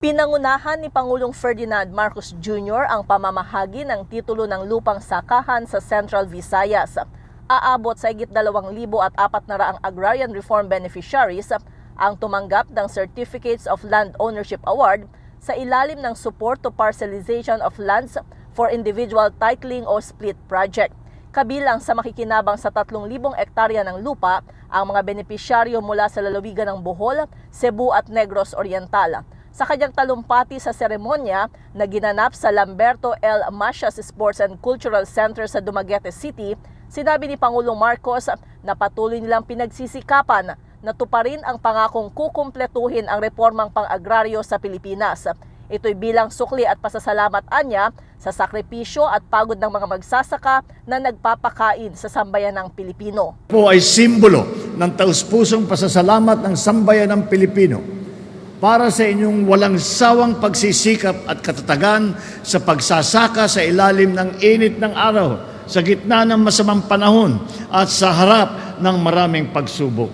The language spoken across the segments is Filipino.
Pinangunahan ni Pangulong Ferdinand Marcos Jr. ang pamamahagi ng titulo ng lupang sakahan sa Central Visayas. Aabot sa higit 2,400 agrarian reform beneficiaries ang tumanggap ng Certificates of Land Ownership Award sa ilalim ng Support to Parcelization of Lands for Individual Titling o SPLIT project. Kabilang sa makikinabang sa 3,000 ektarya ng lupa ang mga benepisyaryo mula sa lalawigan ng Bohol, Cebu at Negros Oriental sa kanyang talumpati sa seremonya na ginanap sa Lamberto L. Masias Sports and Cultural Center sa Dumaguete City, sinabi ni Pangulong Marcos na patuloy nilang pinagsisikapan na tuparin ang pangakong kukumpletuhin ang reformang pang-agraryo sa Pilipinas. Ito'y bilang sukli at pasasalamat anya sa sakripisyo at pagod ng mga magsasaka na nagpapakain sa sambayan ng Pilipino. po ay simbolo ng taus-pusong pasasalamat ng sambayan ng Pilipino para sa inyong walang sawang pagsisikap at katatagan sa pagsasaka sa ilalim ng init ng araw, sa gitna ng masamang panahon at sa harap ng maraming pagsubok.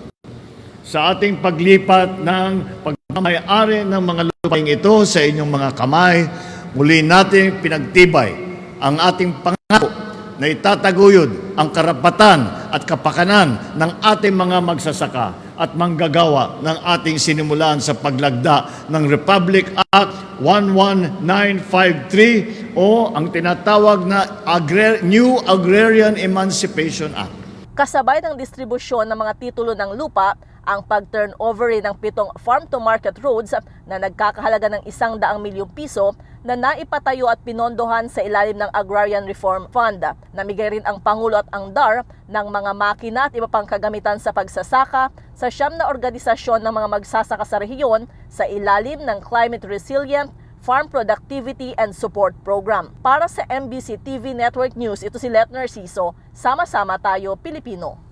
Sa ating paglipat ng pagmamayari ng mga lupaing ito sa inyong mga kamay, muli natin pinagtibay ang ating pangako na itataguyod ang karapatan at kapakanan ng ating mga magsasaka at manggagawa ng ating sinimulan sa paglagda ng Republic Act 11953 o ang tinatawag na Agrar- New Agrarian Emancipation Act. Kasabay ng distribusyon ng mga titulo ng lupa, ang pag-turnover ng pitong farm-to-market roads na nagkakahalaga ng isang daang milyong piso na naipatayo at pinondohan sa ilalim ng Agrarian Reform Fund. Namigay rin ang Pangulo at ang DAR ng mga makina at iba pang kagamitan sa pagsasaka sa siyam na organisasyon ng mga magsasaka sa rehiyon sa ilalim ng Climate Resilient Farm Productivity and Support Program. Para sa MBC TV Network News, ito si Let Narciso. Sama-sama tayo, Pilipino.